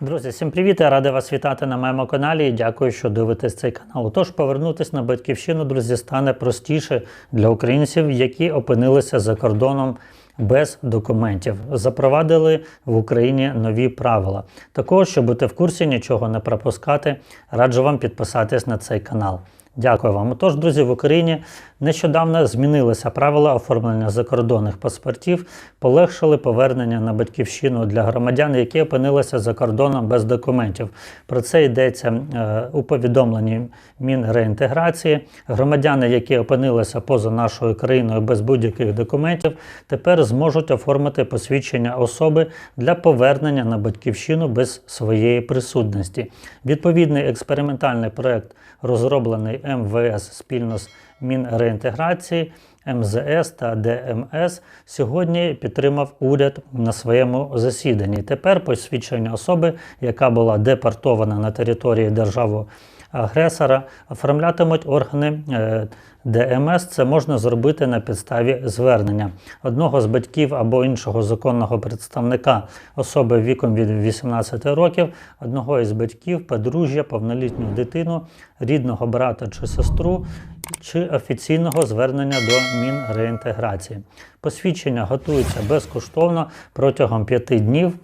Друзі, всім привіт! Я радий вас вітати на моєму каналі і дякую, що дивитесь цей канал. Отож, повернутися на батьківщину, друзі, стане простіше для українців, які опинилися за кордоном без документів. Запровадили в Україні нові правила. Також, щоб бути в курсі, нічого не пропускати, раджу вам підписатись на цей канал. Дякую вам. Отож, друзі, в Україні нещодавно змінилися правила оформлення закордонних паспортів, полегшили повернення на батьківщину для громадян, які опинилися за кордоном без документів. Про це йдеться е, у повідомленні Мінреінтеграції. Громадяни, які опинилися поза нашою країною без будь-яких документів, тепер зможуть оформити посвідчення особи для повернення на батьківщину без своєї присутності. Відповідний експериментальний проект розроблений МВС спільно з Мінреінтеграції, МЗС та ДМС, сьогодні підтримав уряд на своєму засіданні. Тепер посвідчення особи, яка була депортована на території держави агресора, оформлятимуть органи е, ДМС. Це можна зробити на підставі звернення одного з батьків або іншого законного представника особи віком від 18 років, одного із батьків, подружжя, повнолітню дитину, рідного брата чи сестру. Чи офіційного звернення до Мінреінтеграції. Посвідчення готується безкоштовно протягом п'яти днів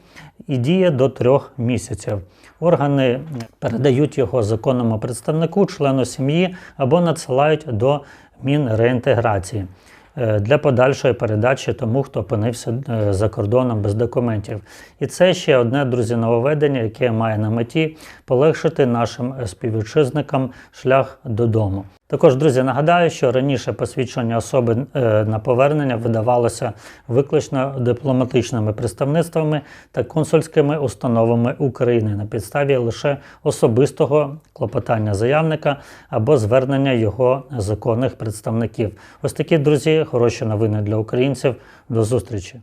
і діє до трьох місяців. Органи передають його законному представнику, члену сім'ї або надсилають до Мінреінтеграції е, для подальшої передачі тому, хто опинився е, за кордоном без документів. І це ще одне, друзі, нововведення, яке має на меті полегшити нашим співвітчизникам шлях додому. Також, друзі, нагадаю, що раніше посвідчення особи е, на повернення видавалося виключно дипломатичними представництвами та консульськими установами України на підставі лише особистого клопотання заявника або звернення його законних представників. Ось такі, друзі, хороші новини для українців. До зустрічі!